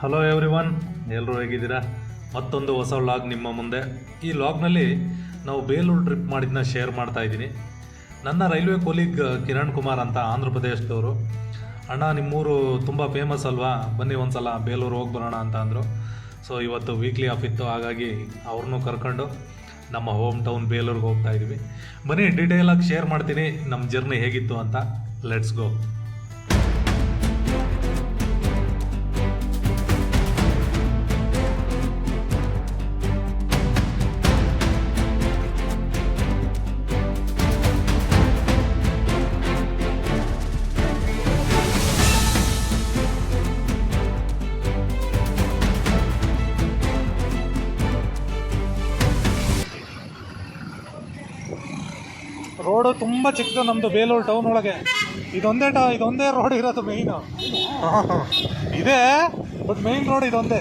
Hello every one ಎಲ್ಲರೂ ಹೇಗಿದ್ದೀರಾ? ಮತ್ತೊಂದು ಹೊಸ ವ್ಲಾಗ್ ನಿಮ್ಮ ಮುಂದೆ. ಈ ವ್ಲಾಗ್ನಲ್ಲಿ ನಾವು ಬೇಲೂರು ಟ್ರಿಪ್ ಮಾಡಿದ್ದನ್ನ ಶೇರ್ ಮಾಡ್ತಾ ಇದ್ದೀನಿ. ನನ್ನ ರೈಲ್ವೆ ಕೊಲೀಗ್ ಕಿರಣ್ ಕುಮಾರ್ ಅಂತ ಆಂಧ್ರ ಪ್ರದೇಶದವರು. ಅಣ್ಣ, ನಿಮ್ಮೂರು ತುಂಬ ಫೇಮಸ್ ಅಲ್ವಾ? ಬನ್ನಿ ಒಂದ್ಸಲ ಬೇಲೂರು ಹೋಗಿ ಬರೋಣ ಅಂತ ಅಂದರು. ಸೊ ಇವತ್ತು ವೀಕ್ಲಿ ಆಫ್ ಇತ್ತು, ಹಾಗಾಗಿ ಅವ್ರನ್ನೂ ಕರ್ಕೊಂಡು ನಮ್ಮ ಹೋಮ್ ಟೌನ್ ಬೇಲೂರಿಗೆ ಹೋಗ್ತಾ ಇದ್ದೀವಿ ಬನ್ನಿ ಡೀಟೇಲಾಗಿ ಶೇರ್ ಮಾಡ್ತೀನಿ ನಮ್ಮ ಜರ್ನಿ ಹೇಗಿತ್ತು ಅಂತ. ಲೆಟ್ಸ್ ಗೋ ರೋಡು ತುಂಬ ಚಿಕ್ಕದು ನಮ್ಮದು ಬೇಲೂರು ಟೌನ್ ಒಳಗೆ. ಇದೊಂದೇ ಟ ಇದೊಂದೇ ರೋಡ್ ಇರೋದು ಮೇಯ್ನು ಇದೆ ಬಟ್ ಮೇಯ್ನ್ ರೋಡ್ ಇದೊಂದೇ.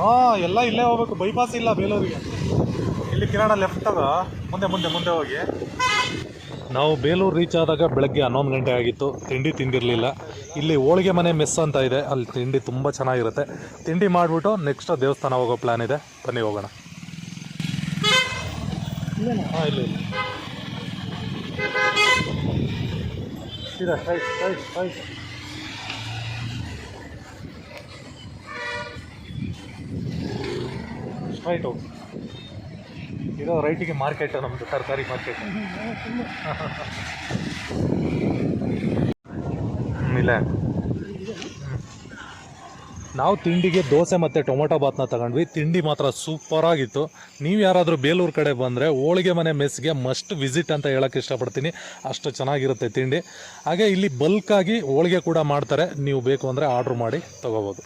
ಹಾಂ ಎಲ್ಲ ಇಲ್ಲೇ ಹೋಗ್ಬೇಕು. ಬೈಪಾಸ್ ಇಲ್ಲ ಬೇಲೂರಿಗೆ. ಇಲ್ಲಿ ಕಿರಾಣ ಲೆಫ್ಟ್ ಅದ. ಮುಂದೆ ಮುಂದೆ ಮುಂದೆ ಹೋಗಿ. ನಾವು ಬೇಲೂರು ರೀಚ್ ಆದಾಗ ಬೆಳಗ್ಗೆ ಹನ್ನೊಂದು ಗಂಟೆ ಆಗಿತ್ತು. ತಿಂಡಿ ತಿಂದಿರಲಿಲ್ಲ. ಇಲ್ಲಿ ಹೋಳಿಗೆ ಮನೆ ಮೆಸ್ ಅಂತ ಇದೆ. ಅಲ್ಲಿ ತಿಂಡಿ ತುಂಬ ಚೆನ್ನಾಗಿರುತ್ತೆ. ತಿಂಡಿ ಮಾಡಿಬಿಟ್ಟು ನೆಕ್ಸ್ಟ್ ದೇವಸ್ಥಾನ ಹೋಗೋ ಪ್ಲ್ಯಾನ್ ಇದೆ. ಬನ್ನಿ ಹೋಗೋಣ. ಇಲ್ಲೇನಾ ಹಾಂ ಇಲ್ಲ ಇಲ್ಲ ಸೀದಾ ಸ್ಟ್ರೈಟ್ ಸ್ಟ್ರೈಟ್ ಸ್ಟ್ರೈಟ್ ಸ್ಟ್ರೈಟ್ ಹೋಗಿ ಇದು ರೈಟಿಗೆ ಮಾರ್ಕೆಟ್ ನಮ್ಮದು ತರಕಾರಿ ಮಾರ್ಕೆಟ್ ಇಲ್ಲ ನಾವು ತಿಂಡಿಗೆ ದೋಸೆ ಮತ್ತು ಟೊಮೊಟೊ ಬಾತ್ನ ತಗೊಂಡ್ವಿ. ತಿಂಡಿ ಮಾತ್ರ ಸೂಪರ್ ಆಗಿತ್ತು. ನೀವು ಯಾರಾದರೂ ಬೇಲೂರು ಕಡೆ ಬಂದರೆ ಹೋಳಿಗೆ ಮನೆ ಮೆಸ್ಗೆ ಮಸ್ಟ್ ವಿಸಿಟ್ ಅಂತ ಹೇಳೋಕ್ಕೆ ಇಷ್ಟಪಡ್ತೀನಿ. ಅಷ್ಟು ಚೆನ್ನಾಗಿರುತ್ತೆ ತಿಂಡಿ. ಹಾಗೆ ಇಲ್ಲಿ ಬಲ್ಕಾಗಿ ಹೋಳಿಗೆ ಕೂಡ ಮಾಡ್ತಾರೆ. ನೀವು ಬೇಕು ಅಂದರೆ ಆರ್ಡ್ರ್ ಮಾಡಿ ತೊಗೋಬೋದು.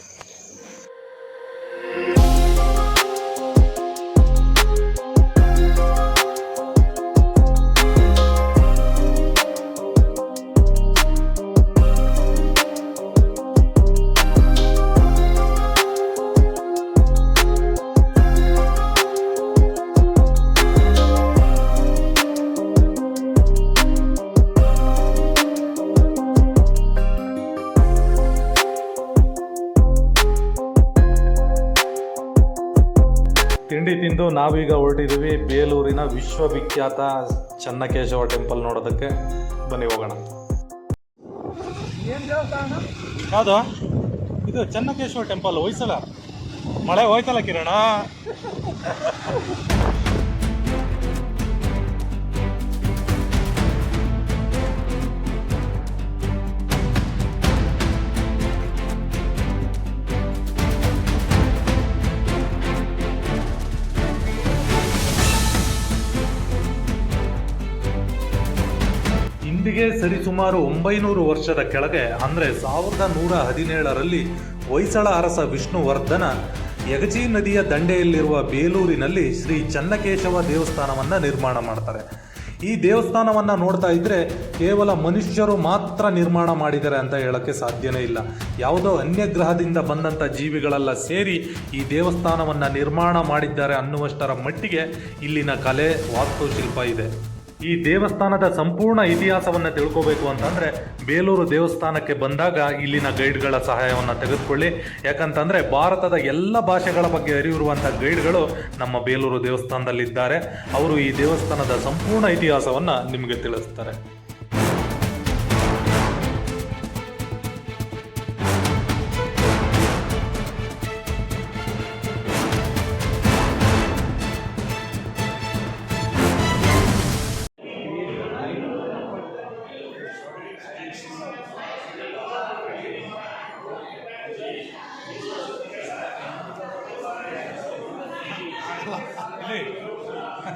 ತಿಂಡಿ ತಿಂದು ನಾವೀಗ ಹೊರಟಿದ್ದೀವಿ ಬೇಲೂರಿನ ವಿಶ್ವವಿಖ್ಯಾತ ಚನ್ನಕೇಶವ ಟೆಂಪಲ್ ನೋಡೋದಕ್ಕೆ. ಬನ್ನಿ ಹೋಗೋಣ. ಯಾವುದು? ಇದು ಚನ್ನಕೇಶವ ಟೆಂಪಲ್ ಹೊಯ್ಸಳ. ಮಳೆ ಹೋಯ್ತಲ್ಲ ಕಿರಣ? ಇಂದಿಗೆ ಸರಿಸುಮಾರು ಒಂಬೈನೂರು ವರ್ಷದ ಕೆಳಗೆ, ಅಂದರೆ ಸಾವಿರದ ನೂರ ಹದಿನೇಳರಲ್ಲಿ ಹೊಯ್ಸಳ ಅರಸ ವಿಷ್ಣುವರ್ಧನ ಯಗಚಿ ನದಿಯ ದಂಡೆಯಲ್ಲಿರುವ ಬೇಲೂರಿನಲ್ಲಿ ಶ್ರೀ ಚನ್ನಕೇಶವ ದೇವಸ್ಥಾನವನ್ನು ನಿರ್ಮಾಣ ಮಾಡ್ತಾರೆ. ಈ ದೇವಸ್ಥಾನವನ್ನು ನೋಡ್ತಾ ಇದ್ದರೆ ಕೇವಲ ಮನುಷ್ಯರು ಮಾತ್ರ ನಿರ್ಮಾಣ ಮಾಡಿದ್ದಾರೆ ಅಂತ ಹೇಳೋಕ್ಕೆ ಸಾಧ್ಯನೇ ಇಲ್ಲ. ಯಾವುದೋ ಅನ್ಯ ಗ್ರಹದಿಂದ ಬಂದಂಥ ಜೀವಿಗಳೆಲ್ಲ ಸೇರಿ ಈ ದೇವಸ್ಥಾನವನ್ನು ನಿರ್ಮಾಣ ಮಾಡಿದ್ದಾರೆ ಅನ್ನುವಷ್ಟರ ಮಟ್ಟಿಗೆ ಇಲ್ಲಿನ ಕಲೆ ವಾಸ್ತುಶಿಲ್ಪ ಇದೆ. ಈ ದೇವಸ್ಥಾನದ ಸಂಪೂರ್ಣ ಇತಿಹಾಸವನ್ನು ತಿಳ್ಕೋಬೇಕು ಅಂತಂದರೆ ಬೇಲೂರು ದೇವಸ್ಥಾನಕ್ಕೆ ಬಂದಾಗ ಇಲ್ಲಿನ ಗೈಡ್ಗಳ ಸಹಾಯವನ್ನು ತೆಗೆದುಕೊಳ್ಳಿ. ಯಾಕಂತಂದರೆ ಭಾರತದ ಎಲ್ಲ ಭಾಷೆಗಳ ಬಗ್ಗೆ ಅರಿವಿರುವಂಥ ಗೈಡ್ಗಳು ನಮ್ಮ ಬೇಲೂರು ದೇವಸ್ಥಾನದಲ್ಲಿದ್ದಾರೆ. ಅವರು ಈ ದೇವಸ್ಥಾನದ ಸಂಪೂರ್ಣ ಇತಿಹಾಸವನ್ನು ನಿಮಗೆ ತಿಳಿಸ್ತಾರೆ.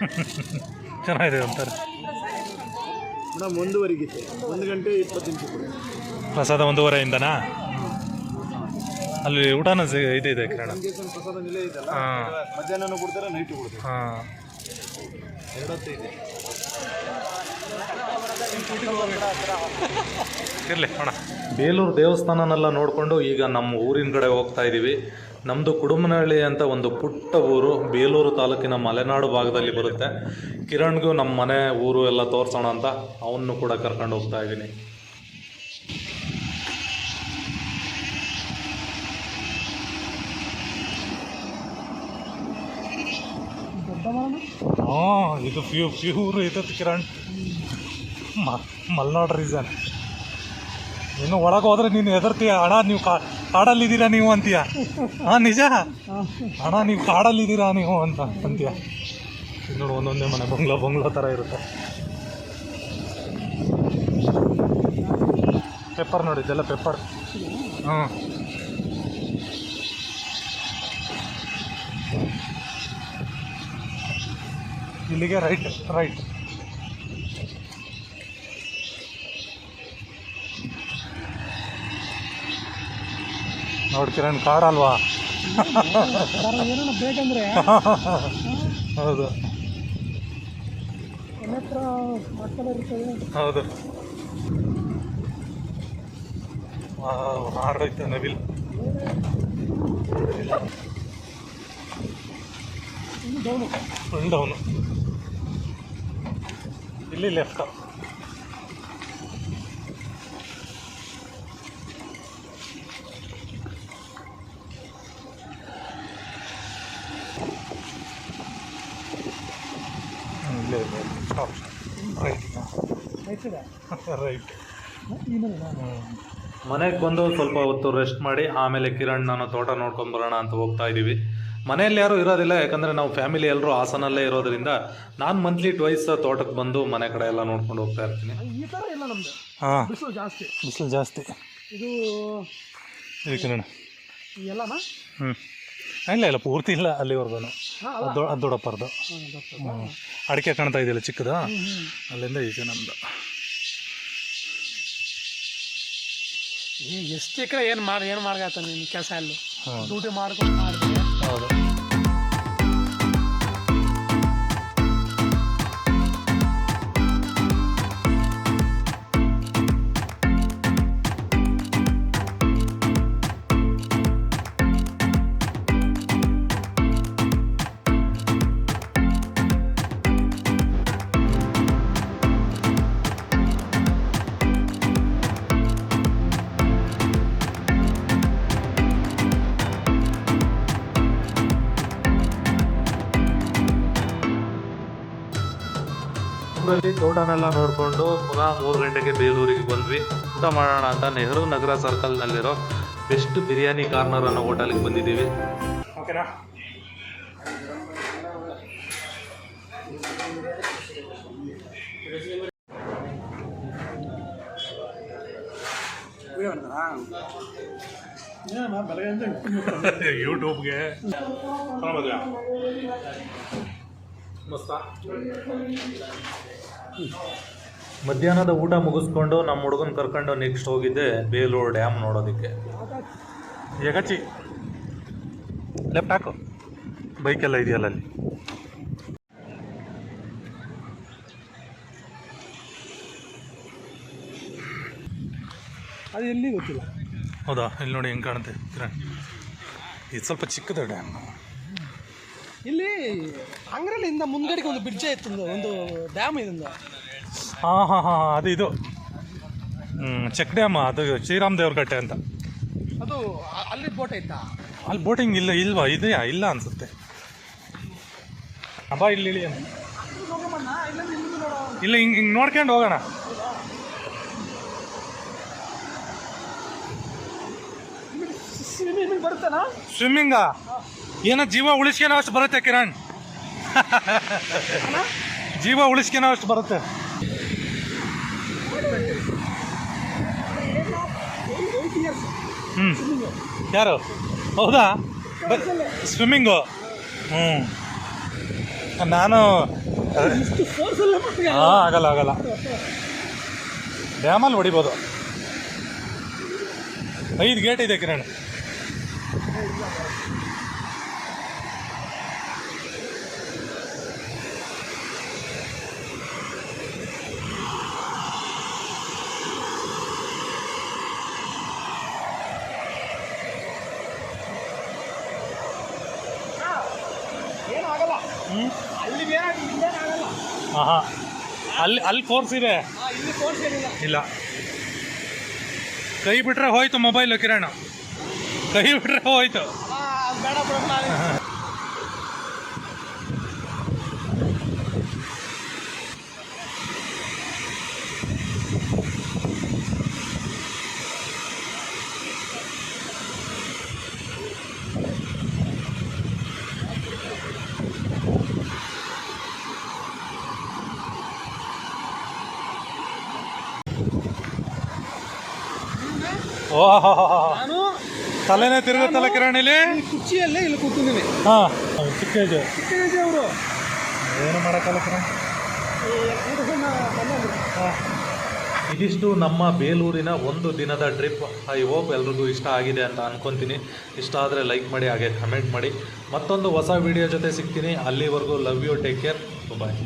ಚೆನ್ನಾಗಿದೆ ಅಂತಾರೆ. ಮೇಡಮ್ ಒಂದೂವರೆಗೆ ಒಂದು ಗಂಟೆ ಇಪ್ಪತ್ತು ನಿಮಿಷ ಪ್ರಸಾದ ಒಂದೂವರೆಯಿಂದನಾ? ಅಲ್ಲಿ ಊಟನೂ ಸಿ- ಇದು ಇದೆ ಕಿರಣ ಪ್ರಸಾದ ನಿಲಯ ಇದೆಲ್ಲ ಹಾಂ. ಮಧ್ಯಾಹ್ನನೂ ಕೊಡ್ತಾರೆ ನೈಟು ಕೊಡ್ತಾರೆ. ಹಾಂ. ಎರಡೊತ್ತು ಇದೆ ಇರಲಿ ಅಣ್ಣ ಬೇಲೂರು ದೇವಸ್ಥಾನನೆಲ್ಲ ನೋಡಿಕೊಂಡು ಈಗ ನಮ್ಮ ಊರಿನ ಕಡೆ ಹೋಗ್ತಾ ಇದ್ದೀವಿ ನಮ್ಮದು ಕುಡುಮನಹಳ್ಳಿ ಅಂತ ಒಂದು ಪುಟ್ಟ ಊರು ಬೇಲೂರು ತಾಲೂಕಿನ ಮಲೆನಾಡು ಭಾಗದಲ್ಲಿ ಬರುತ್ತೆ. ಕಿರಣ್ಗೂ ನಮ್ಮ ಮನೆ ಊರು ಎಲ್ಲ ತೋರಿಸೋಣ ಅಂತ ಅವನ್ನೂ ಕೂಡ ಕರ್ಕೊಂಡು ಹೋಗ್ತಾ ಇದ್ದೀನಿ. ಹಾಂ, ಇದು ಫ್ಯೂ ಫ್ಯೂರ್ ಇದು ಕಿರಣ್. ಮಲ್ನಾಡ್ ರೀಸನ್ ಇನ್ನು ಒಳಗೆ ಹೋದ್ರೆ ನೀನು ಹೆದರ್ತೀಯ, ಅಣ್ಣ, ನೀವು ಕಾ ಕಾಡಲ್ಲಿದ್ದೀರಾ ನೀವು ಅಂತೀಯ? ಹಾಂ, ನಿಜ? ಅಣ್ಣ, ನೀವು ಕಾಡಲ್ಲಿದ್ದೀರಾ ನೀವು ಅಂತ ಅಂತೀಯ? ನೋಡು, ಒಂದೊಂದೇ ಮನೆ, ಬಂಗ್ಲೋ ಬಂಗ್ಲೋ ಥರ ಇರುತ್ತೆ. ಪೆಪ್ಪರ್ ನೋಡಿ, ಇದೆಲ್ಲ ಪೆಪ್ಪರ್. ಹಾಂ ಇಲ್ಲಿಗೆ ರೈಟ್ ರೈಟ್. ನೋಡಿ ಕಿರಣ್ ಕಾಡಲ್ವಾ ಬೇಕಂದ್ರೆ ಹೌದು. ಹೌದು ಹಾಡೋಯ್ತು ನವಿಲ್. ಡೌನು ಡೌನು ಇಲ್ಲಿ ಲೆಫ್ಟ್ ಇಲ್ಲೇ ಸ್ಟಾಪ್ ರೈಟ್ ರೈಟ್ ಮನೆಗೆ ಬಂದು ಸ್ವಲ್ಪ ಹೊತ್ತು ರೆಸ್ಟ್ ಮಾಡಿ ಆಮೇಲೆ ಕಿರಣ್ ನಾನು ತೋಟ ನೋಡ್ಕೊಂಡು ಬರೋಣ ಅಂತ ಹೋಗ್ತಾ ಇದ್ದೀವಿ ಮನೆಯಲ್ಲಿ ಯಾರೂ ಇರೋದಿಲ್ಲ ಯಾಕಂದರೆ ನಾವು ಫ್ಯಾಮಿಲಿ ಎಲ್ಲರೂ ಹಾಸನಲ್ಲೇ ಇರೋದ್ರಿಂದ ನಾನು ಮಂತ್ಲಿ ಟ್ವೈಸ್ ತೋಟಕ್ಕೆ ಬಂದು ಮನೆ ಕಡೆ ಎಲ್ಲ ನೋಡ್ಕೊಂಡು ಹೋಗ್ತಾ ಇರ್ತೀನಿ. ಈ ಥರ ಇಲ್ಲ ನಮ್ಮದು ಹಾಂ. ಬಿಸಿಲು ಜಾಸ್ತಿ. ಬಿಸಿಲು ಜಾಸ್ತಿ. ಇದು ಇದು ಕಿರಣ್. ಎಲ್ಲನಾ? ಹ್ಞೂ ಇಲ್ಲ ಇಲ್ಲ ಪೂರ್ತಿ ಇಲ್ಲ ಅಲ್ಲಿವರೆಗೂ ಅದು ದೊಡ್ಡಪ್ಪರ್ದು ಅಡಿಕೆ ಕಾಣ್ತಾ ಇದೆಯಲ್ಲ ಚಿಕ್ಕದು? ಅಲ್ಲಿಂದ ಈಚೆ ನಮ್ಮದು ಎಷ್ಟು ಎಕರೆ ಏನು ಮಾಡಿ ಏನು ಮಾಡ್ಗತ್ತ ನೀನು ಕೆಲಸ ಅಲ್ಲಿ? ಡ್ಯೂಟಿ ಮಾಡ್ಕೊಂಡು ಮಾಡ್ತೀನಿ ಹೌದು. ಊರಲ್ಲಿ ತೋಟನೆಲ್ಲ ನೋಡಿಕೊಂಡು ಪುನಃ ಮೂರು ಗಂಟೆಗೆ ಬೇಲೂರಿಗೆ ಬಂದ್ವಿ. ಊಟ ಮಾಡೋಣ ಅಂತ ನೆಹರು ನಗರ ಸರ್ಕಲ್ನಲ್ಲಿರೋ ಬೆಸ್ಟ್ ಬಿರಿಯಾನಿ ಕಾರ್ನರ್ ಅನ್ನೋ ಹೋಟೆಲ್ಗೆ ಬಂದಿದ್ದೀವಿ. ಓಕೆನಾ? ಯೂಟ್ಯೂಬ್ಗೆ ಮಧ್ಯಾಹ್ನದ ಊಟ ಮುಗಿಸ್ಕೊಂಡು ನಮ್ಮ ಹುಡುಗನ ಕರ್ಕೊಂಡು ನೆಕ್ಸ್ಟ್ ಹೋಗಿದ್ದೆ ಬೇಲೂರು ಡ್ಯಾಮ್ ನೋಡೋದಕ್ಕೆ. ಯಗಚಿ ಲೆಫ್ಟ್ ಹಾಕು. ಬೈಕೆಲ್ಲ ಇದೆಯಲ್ಲ ಅಲ್ಲಿ? ಅದು ಎಲ್ಲಿ ಗೊತ್ತಿಲ್ಲ. ಹೌದಾ? ಇಲ್ಲಿ ನೋಡಿ ಹೆಂಗೆ ಕಾಣುತ್ತೆ. ಇದು ಸ್ವಲ್ಪ ಚಿಕ್ಕದ ಡ್ಯಾಮ್ ಇಲ್ಲಿ ಅಂಗ್ರಲ್ಲಿಂದ ಮುಂದ್ಗಡೆಗೆ ಒಂದು ಬ್ರಿಡ್ಜ್ ಇತ್ತು ಒಂದು ಡ್ಯಾಮ್ ಇದೊಂದು ಹಾಂ ಹಾಂ ಹಾಂ ಅದು ಇದು. ಹ್ಮ್, ಚೆಕ್ ಡ್ಯಾಮ್ ಅದು ಶ್ರೀರಾಮ್ ದೇವ್ರ ಕಟ್ಟೆ ಅಂತ. ಅದು ಅ- ಅಲ್ಲಿ ಬೋಟ್ ಐತಾ ಅಲ್ಲಿ ಬೋಟಿಂಗ್ ಇಲ್ಲ ಇಲ್ವಾ? ಇದೆಯಾ ಇಲ್ಲ ಅನ್ಸುತ್ತೆ. ಅಬ್ಬಾ ಇಲ್ಲಿ ಇಳಿ ಇಲ್ಲ ಹಿಂಗೆ ಹಿಂಗೆ ನೋಡ್ಕೊಂಡು ಹೋಗೋಣ. ಸ್ವಿಮ್ಮಿಂಗ್ ಸ್ವಿಮ್ಮಿಂಗಾ ಏನೋ ಜೀವ ಉಳಿಸ್ಕೊನೋ ಅಷ್ಟು ಬರುತ್ತೆ ಕಿರಣ್? ಜೀವ ಉಳಿಸ್ಕೊನೋ ಅಷ್ಟು ಬರುತ್ತೆ. ಹ್ಞೂ ಯಾರು? ಹೌದಾ? ಸ್ವಿಮ್ಮಿಂಗು? ಹ್ಞೂ ನಾನು ಹಾಂ ಆಗಲ್ಲ ಆಗಲ್ಲ. ಡ್ಯಾಮಲ್ಲಿ ಹೊಡಿಬೋದು. ಐದು ಗೇಟ್ ಇದೆ ಕಿರಣ್. ಹಾಂ ಹಾಂ ಅಲ್ಲಿ ಅಲ್ಲಿ ಫೋರ್ಸ್ ಇದೆ? ಇಲ್ಲ. ಕೈ ಬಿಟ್ರೆ ಹೋಯ್ತು ಮೊಬೈಲು ಕಿರಣ. ಕೈ ಬಿಟ್ರೆ ಹೋಯ್ತು. ತಲೆನೇ ತಿರುಗುತ್ತಲ್ಲ ಕಿರಣ್ ಇಲ್ಲಿ ಕುಚ್ಚಿಯಲ್ಲೇ ಕುರ್ಚಿಯಲ್ಲೇ ಇಲ್ಲಿ ಕೂತಿದ್ದೀನಿ. ಹಾ. ಚಿಕ್ಕ ಏಜು ಅವರು. ಏನು ಮಾಡೋಕ್ಕಲ್ಲ ಕಿರಣ್ ಇದಿಷ್ಟು ನಮ್ಮ ಬೇಲೂರಿನ ಒಂದು ದಿನದ ಟ್ರಿಪ್ ಐ ಹೋಪ್ ಎಲ್ರಿಗೂ ಇಷ್ಟ ಆಗಿದೆ ಅಂತ ಅನ್ಕೊಂತೀನಿ. ಇಷ್ಟ ಆದರೆ ಲೈಕ್ ಮಾಡಿ ಹಾಗೆ ಕಮೆಂಟ್ ಮಾಡಿ. ಮತ್ತೊಂದು ಹೊಸ ವಿಡಿಯೋ ಜೊತೆ ಸಿಗ್ತೀನಿ. ಅಲ್ಲಿವರೆಗೂ love you take care bye